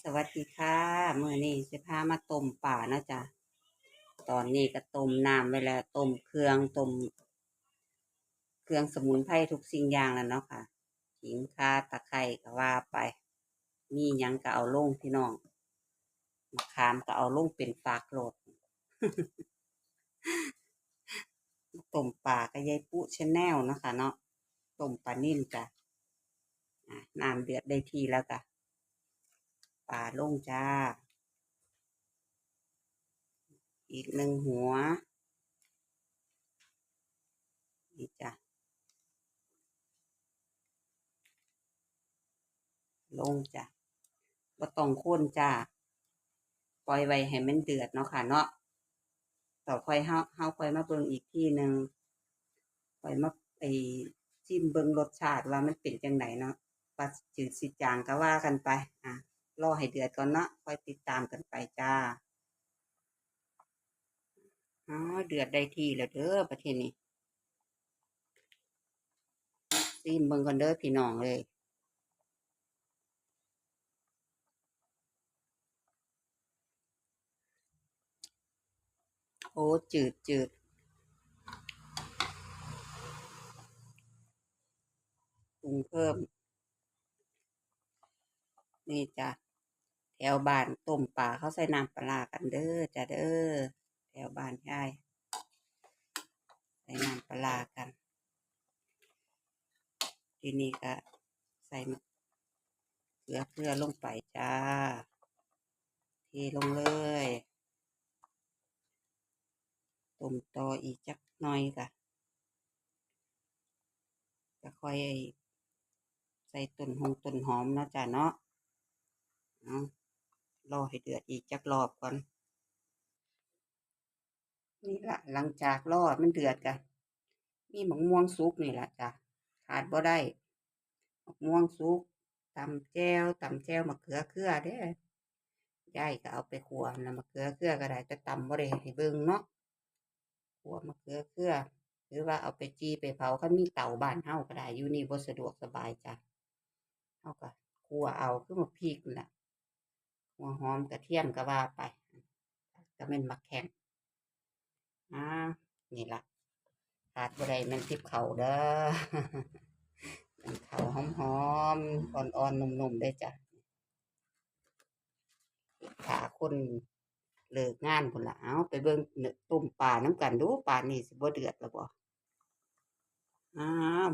สวัสดีค่ะมื้อนี้สิพามาต้มป่านะจ้ะตอนนี้ก็ต้มน้ำไว้แล้วต้มเครื่องต้มเครื่องสมุนไพรทุกสิ่งอย่างแล้วเนาะค่ะขิงข่าตะไคร้ก็ว่าไป มีหยังก็เอาลงพี่น้องมะขามก็เอาลงเป็นฝากโลดต้มป่าก็ยายปุ๊ชแนลนะคะเนาะต้มปลานิ่นจ้ะน้ำเดือดได้ทีแล้วจ้ะ ป่าลงจ้า อีกหนึ่งหัว นี่จ้ะ ลงจ้ะบ่ต้องข้นจ้า ปล่อยไว้ให้มันเดือดเนาะค่ะเนาะ ต่อค่อยเฮาเฮาค่อยมาเบิ่งอีกที่หนึ่งค่อยมาไอ้จิ้มเบิ่งรสชาติว่ามันเป็นจังไดเนาะว่าจืดสิจางก็ว่ากันไป อะ รอให้เดือดก่อนเนาะค่อยติดตามกันไปจ้าอ๋อเดือดได้ที่แล้วเด้อประเทศนี้ซิมเบิ่งก่อนเด้อพี่น้องเลยโอ้จืดจืดปรุงเพิ่ม นี่จ้ะแถวบ้านต้มปลาเขาใส่น้ำปลากันเด้อจ้ะเด้อแถวบ้านยายใส่น้ำปลากัน ทีนี้ก็ใส่เกลือเกลือลงไปจ้าเทลงเลยต้มต่ออีกจักหน่อยค่ะก็ค่อยใส่ต้นหงต้นหอมเนาะจ้ะเนาะ เอารอให้เดือดอีกจักรอบก่อน นี่ละหลังจากรอมันเดือดกะมีหมกม่วงสุกนี่แหละจ้ะขาดบ่ได้หมกม่วงสุกตำแจวตำแจวมะเขือเขือเด้ยายก็เอาไปขัวนะมะเขือเขือก็ได้จะตำบ่ได้ให้เบิ่งเนาะขัวมะเขือเขือหรือว่าเอาไปจีไปเผาคันมีเตาบ้านเฮาก็ได้อยู่นี่บ่สะดวกสบายจ้ะเฮาก็ขัวเอาคือมะพริกนั่นล่ะ หัวหอมกระเทียมก็ว่าไปก็แม่นมักแข็งอ่านี่ล่ะขาดบ่ได้แม่นทิพเขาเด้อเขาหอมๆอ่อนๆนุ่มๆได้จ้ะขาคนเลิกงานพุ่นละเอาไปเบิ่งเนื้อต้มปลาน้ำกันดูปลานี่สิบ่เดือดแล้วบ่อ้า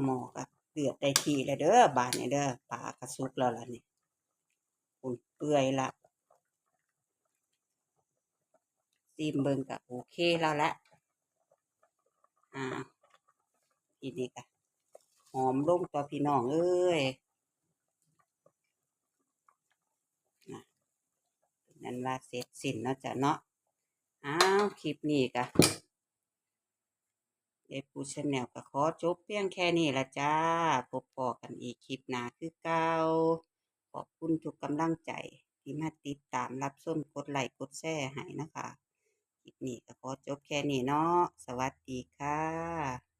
หม้อก็เดือดได้ทีแล้วเด้อบานนี้เด้อปลากระสุกแล้วล่ะนี่อุ่นเปื่อยละ ซิมเบิ่งก็โอเคแล้วละอ่าทีนี้ก็หอมลงตัวพี่น้องเอ้ยนะนั่นว่าเสร็จสิ้นเนาะจ้ะเนาะอ้าวคลิปนี้ก็ยายปูชแนลก็ขอจบเพียงแค่นี้ละจ้า พบปอกันอีกคลิปหน้าคือเก่าขอบคุณทุกกำลังใจที่มาติดตามรับส้มกดไลค์กดแชร์ให้นะคะ คลิปนี้ก็ขอจบแค่นี้เนาะสวัสดีค่ะ